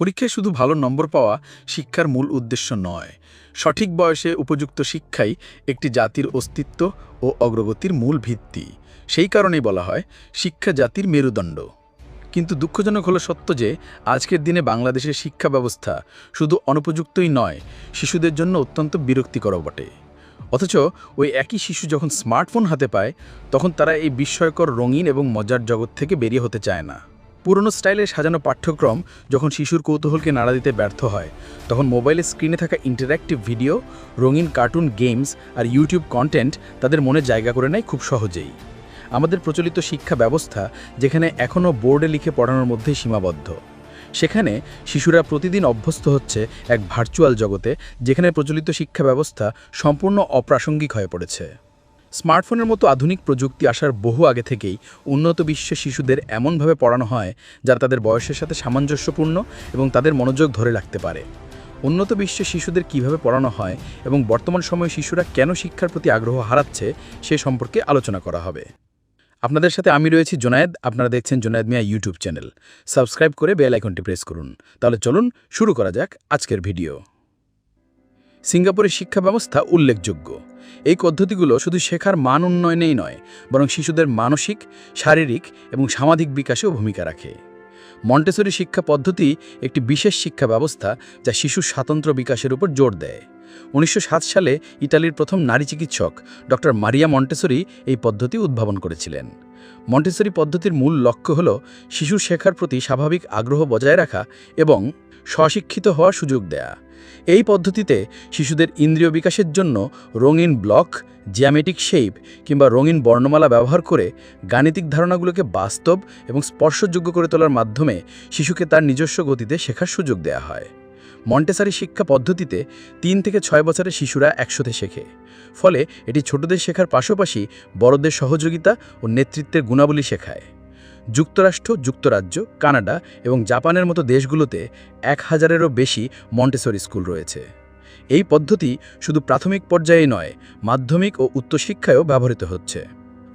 পরীক্ষায় শুধু ভালো নম্বর পাওয়া শিক্ষার মূল উদ্দেশ্য নয়। সঠিক বয়সে উপযুক্ত শিক্ষাই একটি জাতির অস্তিত্ব ও অগ্রগতির মূল ভিত্তি। সেই কারণেই বলা হয়, শিক্ষা জাতির মেরুদণ্ড। কিন্তু দুঃখজনক হলো সত্য যে, আজকের দিনে বাংলাদেশের শিক্ষা ব্যবস্থা শুধু অনুপযুক্তই নয়, শিশুদের জন্য অত্যন্ত বিরক্তিকর বটে। অথচ ওই একই শিশু যখন স্মার্টফোন হাতে পায়, তখন তারা এই বিস্ময়কর রঙিন এবং মজার জগৎ থেকে বেরিয়ে হতে চায় না। পুরনো স্টাইলে সাজানো পাঠ্যক্রম যখন শিশুর কৌতূহলকে নাড়া দিতে ব্যর্থ হয়, তখন মোবাইলের স্ক্রিনে থাকা ইন্টারঅ্যাক্টিভ ভিডিও রঙিন কার্টুন গেমস আর ইউটিউব কন্টেন্ট তাদের মনে জায়গা করে নেয় খুব সহজেই। আমাদের প্রচলিত শিক্ষা ব্যবস্থা যেখানে এখনও বোর্ডে লিখে পড়ানোর মধ্যে সীমাবদ্ধ। সেখানে শিশুরা প্রতিদিন অভ্যস্ত হচ্ছে এক ভার্চুয়াল জগতে, যেখানে প্রচলিত শিক্ষা ব্যবস্থা সম্পূর্ণ অপ্রাসঙ্গিক হয়ে পড়েছে। স্মার্টফোনের মতো আধুনিক প্রযুক্তি আসার বহু আগে থেকেই উন্নত বিশ্বে শিশুদের এমনভাবে পড়ানো হয়, যারা তাদের বয়সের সাথে সামঞ্জস্যপূর্ণ এবং তাদের মনোযোগ ধরে রাখতে পারে। উন্নত বিশ্বে শিশুদের কীভাবে পড়ানো হয় এবং বর্তমান সময়ে শিশুরা কেন শিক্ষার প্রতি আগ্রহ হারাচ্ছে, সে সম্পর্কে আলোচনা করা হবে। আপনাদের সাথে আমি রয়েছি জোনায়েদ, আপনারা দেখছেন Junaid Mia YouTube channel. Subscribe করে বেল আইকনটি প্রেস করুন। তাহলে চলুন, শুরু করা যাক আজকের ভিডিও। সিঙ্গাপুরের শিক্ষা ব্যবস্থা উল্লেখযোগ্য। এই পদ্ধতিগুলো শুধু শেখার মান উন্নয়নেই নয়, বরং শিশুদের মানসিক, শারীরিক এবং সামাজিক বিকাশেও ভূমিকা রাখে। মন্টেসরি শিক্ষা পদ্ধতি একটি বিশেষ শিক্ষা ব্যবস্থা যা শিশুর স্বাতন্ত্র্য বিকাশের উপর জোর দেয়। উনিশশো সাত সালে ইতালির প্রথম নারী চিকিৎসক ডক্টর মারিয়া মন্টেসরি এই পদ্ধতি উদ্ভাবন করেছিলেন। মন্টেসরি পদ্ধতির মূল লক্ষ্য হল শিশুর শেখার প্রতি স্বাভাবিক আগ্রহ বজায় রাখা এবং স্বশিক্ষিত হওয়ার সুযোগ দেয়া। এই পদ্ধতিতে শিশুদের ইন্দ্রিয় বিকাশের জন্য রঙিন ব্লক জ্যামেটিক শেপ কিংবা রঙিন বর্ণমালা ব্যবহার করে গাণিতিক ধারণাগুলোকে বাস্তব এবং স্পর্শযোগ্য করে তোলার মাধ্যমে শিশুকে তার নিজস্ব গতিতে শেখার সুযোগ দেয়া হয়। মন্টেসারি শিক্ষা পদ্ধতিতে তিন থেকে ছয় বছরের শিশুরা একসাথে শেখে। ফলে এটি ছোটদের শেখার পাশাপাশি বড়দের সহযোগিতা ও নেতৃত্বের গুণাবলী শেখায়। যুক্তরাষ্ট্র, যুক্তরাজ্য, কানাডা এবং জাপানের মতো দেশগুলোতে এক হাজারেরও বেশি মন্টেসরি স্কুল রয়েছে। এই পদ্ধতি শুধু প্রাথমিক পর্যায়ে নয়, মাধ্যমিক ও উচ্চশিক্ষায়ও ব্যবহৃত হচ্ছে।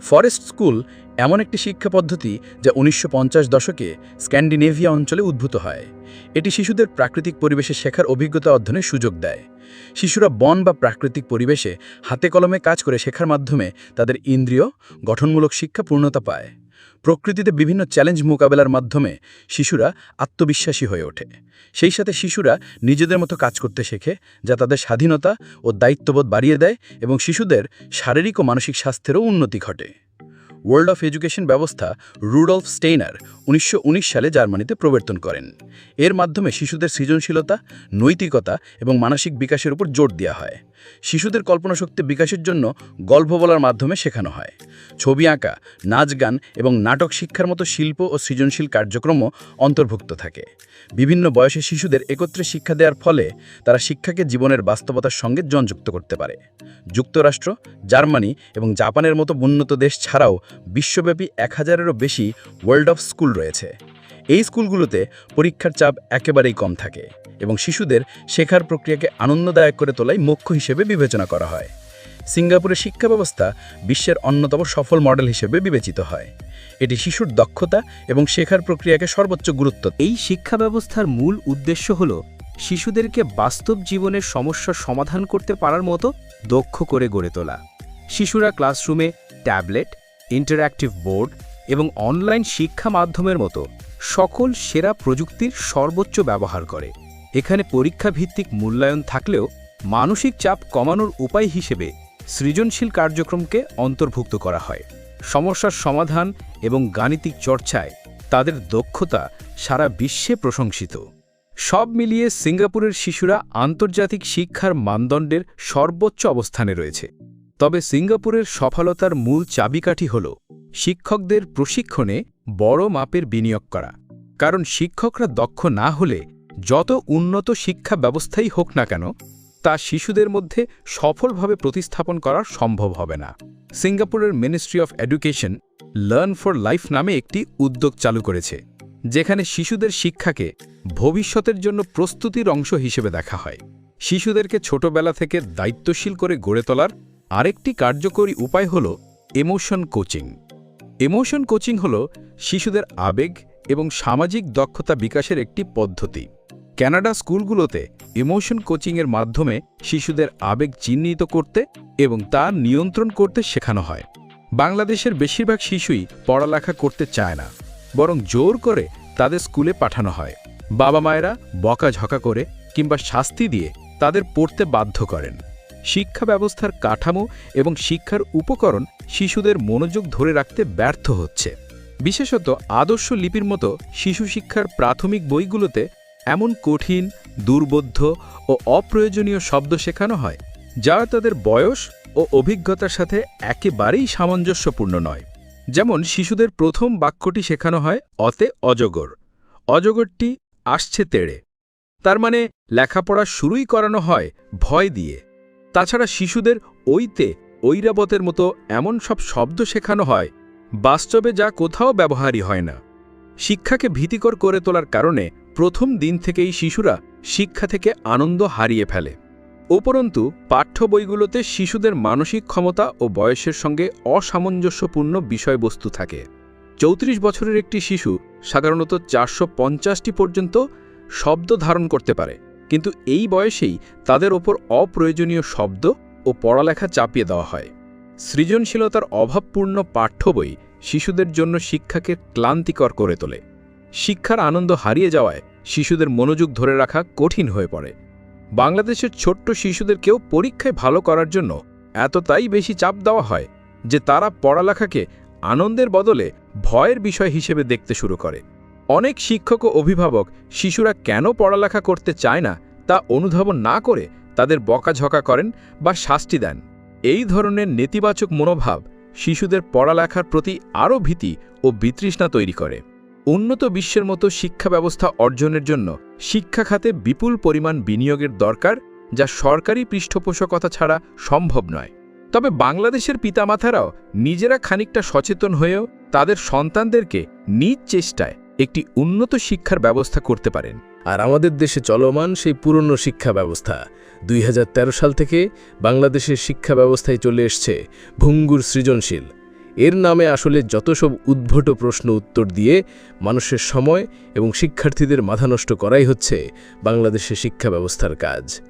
ফরেস্ট স্কুল এমন একটি শিক্ষা পদ্ধতি যা উনিশশো পঞ্চাশ দশকে স্ক্যান্ডিনেভিয়া অঞ্চলে উদ্ভূত হয়। এটি শিশুদের প্রাকৃতিক পরিবেশে শেখার অভিজ্ঞতা অধ্যয়নের সুযোগ দেয়। শিশুরা বন বা প্রাকৃতিক পরিবেশে হাতে কলমে কাজ করে শেখার মাধ্যমে তাদের ইন্দ্রিয় গঠনমূলক শিক্ষা পূর্ণতা পায়। প্রকৃতিতে বিভিন্ন চ্যালেঞ্জ মোকাবেলার মাধ্যমে শিশুরা আত্মবিশ্বাসী হয়ে ওঠে। সেই সাথে শিশুরা নিজেদের মতো কাজ করতে শেখে, যা তাদের স্বাধীনতা ও দায়িত্ববোধ বাড়িয়ে দেয় এবং শিশুদের শারীরিক ও মানসিক স্বাস্থ্যেরও উন্নতি ঘটে। ওয়ার্ল্ড অফ এডুকেশন ব্যবস্থা রুডলফ স্টেইনার উনিশশো উনিশ সালে জার্মানিতে প্রবর্তন করেন। এর মাধ্যমে শিশুদের সৃজনশীলতা, নৈতিকতা এবং মানসিক বিকাশের উপর জোর দেওয়া হয়। শিশুদের কল্পনাশক্তি বিকাশের জন্য গল্প বলার মাধ্যমে শেখানো হয়। ছবি আঁকা, নাচ গান এবং নাটক শিক্ষার মতো শিল্প ও সৃজনশীল কার্যক্রমও অন্তর্ভুক্ত থাকে। বিভিন্ন বয়সে শিশুদের একত্রে শিক্ষা দেওয়ার ফলে তারা শিক্ষাকে জীবনের বাস্তবতার সঙ্গে জনযুক্ত করতে পারে। যুক্তরাষ্ট্র, জার্মানি এবং জাপানের মতো উন্নত দেশ ছাড়াও বিশ্বব্যাপী এক হাজারেরও বেশি ওয়ার্ল্ড অফ স্কুল রয়েছে। এই স্কুলগুলোতে পরীক্ষার চাপ একেবারেই কম থাকে এবং শিশুদের শেখার প্রক্রিয়াকে আনন্দদায়ক করে তোলাই মুখ্য হিসেবে বিবেচনা করা হয়। সিঙ্গাপুরের শিক্ষা ব্যবস্থা বিশ্বের অন্যতম সফল মডেল হিসেবে বিবেচিত হয়। এটি শিশুর দক্ষতা এবং শেখার প্রক্রিয়াকে সর্বোচ্চ গুরুত্ব এই শিক্ষা ব্যবস্থার মূল উদ্দেশ্য হল শিশুদেরকে বাস্তব জীবনের সমস্যার সমাধান করতে পারার মতো দক্ষ করে গড়ে তোলা। শিশুরা ক্লাসরুমে ট্যাবলেট ইন্টারঅ্যাক্টিভ বোর্ড এবং অনলাইন শিক্ষা মাধ্যমের মতো সকল সেরা প্রযুক্তির সর্বোচ্চ ব্যবহার করে। এখানে পরীক্ষা ভিত্তিক মূল্যায়ন থাকলেও মানসিক চাপ কমানোর উপায় হিসেবে সৃজনশীল কার্যক্রমকে অন্তর্ভুক্ত করা হয়। সমস্যার সমাধান এবং গাণিতিক চর্চায় তাদের দক্ষতা সারা বিশ্বে প্রশংসিত। সব মিলিয়ে সিঙ্গাপুরের শিশুরা আন্তর্জাতিক শিক্ষার মানদণ্ডের সর্বোচ্চ অবস্থানে রয়েছে। তবে সিঙ্গাপুরের সফলতার মূল চাবিকাঠি হল শিক্ষকদের প্রশিক্ষণে বড় মাপের বিনিয়োগ করা। কারণ শিক্ষকরা দক্ষ না হলে যত উন্নত শিক্ষা ব্যবস্থাই হোক না কেন, তা শিশুদের মধ্যে সফলভাবে প্রতিস্থাপন করা সম্ভব হবে না। সিঙ্গাপুরের ministry of education learn for life নামে একটি উদ্যোগ চালু করেছে, যেখানে শিশুদের শিক্ষাকে ভবিষ্যতের জন্য প্রস্তুতির অংশ হিসেবে দেখা হয়। শিশুদেরকে ছোটবেলা থেকে দায়িত্বশীল করে গড়ে তোলার আরেকটি কার্যকরী উপায় হল এমোশন কোচিং এমোশন কোচিং হল শিশুদের আবেগ এবং সামাজিক দক্ষতা বিকাশের একটি পদ্ধতি। ক্যানাডা স্কুলগুলোতে ইমোশন কোচিংয়ের মাধ্যমে শিশুদের আবেগ চিহ্নিত করতে এবং তা নিয়ন্ত্রণ করতে শেখানো হয়। বাংলাদেশের বেশিরভাগ শিশুই পড়ালেখা করতে চায় না, বরং জোর করে তাদের স্কুলে পাঠানো হয়। বাবা মায়েরা বকাঝকা করে কিংবা শাস্তি দিয়ে তাদের পড়তে বাধ্য করেন। শিক্ষা ব্যবস্থার কাঠামো এবং শিক্ষার উপকরণ শিশুদের মনোযোগ ধরে রাখতে ব্যর্থ হচ্ছে। বিশেষত আদর্শ লিপির মতো শিশু শিক্ষার প্রাথমিক বইগুলোতে এমন কঠিন, দুর্বোধ্য ও অপ্রয়োজনীয় শব্দ শেখানো হয়, যা তাদের বয়স ও অভিজ্ঞতার সাথে একেবারেই সামঞ্জস্যপূর্ণ নয়। যেমন শিশুদের প্রথম বাক্যটি শেখানো হয়, অতে অজগর। অজগরটি আসছে তেড়ে। তার মানে লেখাপড়া শুরুই করানো হয়, ভয় দিয়ে। তাছাড়া শিশুদের ঐতে, ঐরাবতের মতো এমন সব শব্দ শেখানো হয়, বাস্তবে যা কোথাও ব্যবহারই হয় না। শিক্ষাকে ভীতিকর করে তোলার কারণে প্রথম দিন থেকেই শিশুরা শিক্ষা থেকে আনন্দ হারিয়ে ফেলে। উপরন্তু, পাঠ্য বইগুলোতে শিশুদের মানসিক ক্ষমতা ও বয়সের সঙ্গে অসামঞ্জস্যপূর্ণ বিষয়বস্তু থাকে। চৌত্রিশ বছরের একটি শিশু সাধারণত চারশো পঞ্চাশটি পর্যন্ত শব্দ ধারণ করতে পারে। কিন্তু এই বয়সেই তাদের ওপর অপ্রয়োজনীয় শব্দ ও পড়ালেখা চাপিয়ে দেওয়া হয়। সৃজনশীলতার অভাবপূর্ণ পাঠ্য বই শিশুদের জন্য শিক্ষাকে ক্লান্তিকর করে তোলে। শিক্ষার আনন্দ হারিয়ে যাওয়ায় শিশুদের মনোযোগ ধরে রাখা কঠিন হয়ে পড়ে। বাংলাদেশের ছোট্ট শিশুদেরকেও পরীক্ষায় ভালো করার জন্য এতটাই বেশি চাপ দেওয়া হয় যে তারা পড়ালেখাকে আনন্দের বদলে ভয়ের বিষয় হিসেবে দেখতে শুরু করে। অনেক শিক্ষক ও অভিভাবক শিশুরা কেন পড়ালেখা করতে চায় না তা অনুধাবন না করে তাদের বকাঝকা করেন বা শাস্তি দেন। এই ধরনের নেতিবাচক মনোভাব শিশুদের পড়ালেখার প্রতি আরও ভীতি ও বিতৃষ্ণা তৈরি করে। উন্নত বিশ্বের মতো শিক্ষা ব্যবস্থা অর্জনের জন্য শিক্ষা খাতে বিপুল পরিমাণ বিনিয়োগের দরকার যা সরকারি পৃষ্ঠপোষকতা ছাড়া সম্ভব নয়। তবে বাংলাদেশের পিতামাতারাও নিজেরা খানিকটা সচেতন হয়েও তাদের সন্তানদেরকে নিজ চেষ্টায় একটি উন্নত শিক্ষার ব্যবস্থা করতে পারেন। আর আমাদের দেশে চলমান সেই পুরনো শিক্ষা ব্যবস্থা। দুই হাজার তেরো সাল থেকে বাংলাদেশের শিক্ষা ব্যবস্থায় চলে এসছে ভঙ্গুর সৃজনশীল। এর নামে আসলে যত সব উদ্ভট প্রশ্ন উত্তর দিয়ে মানুষের সময় এবং শিক্ষার্থীদের মাথা নষ্ট করাই হচ্ছে বাংলাদেশের শিক্ষা ব্যবস্থার কাজ।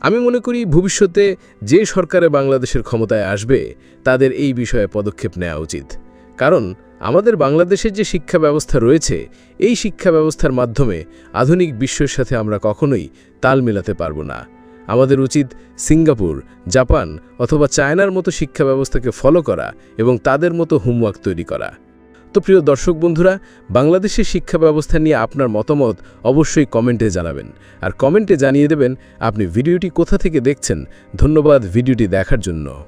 আমি মনে করি ভবিষ্যতে যে সরকারে বাংলাদেশের ক্ষমতায় আসবে, তাদের এই বিষয়ে পদক্ষেপ নেওয়া উচিত। কারণ আমাদের বাংলাদেশের যে শিক্ষা ব্যবস্থা রয়েছে, এই শিক্ষা ব্যবস্থার মাধ্যমে আধুনিক বিশ্বের সাথে আমরা কখনোই তাল মেলাতে পারব না। আমাদের উচিত সিঙ্গাপুর, জাপান অথবা চায়নার মতো শিক্ষা ব্যবস্থাকে ফলো করা এবং তাদের মতো হোমওয়ার্ক তৈরি করা। তো প্রিয় দর্শক বন্ধুরা, বাংলাদেশের শিক্ষা ব্যবস্থা নিয়ে আপনার মতামত অবশ্যই কমেন্টে জানাবেন। আর কমেন্টে জানিয়ে দেবেন, আপনি ভিডিওটি কোথা থেকে দেখছেন? ধন্যবাদ ভিডিওটি দেখার জন্য।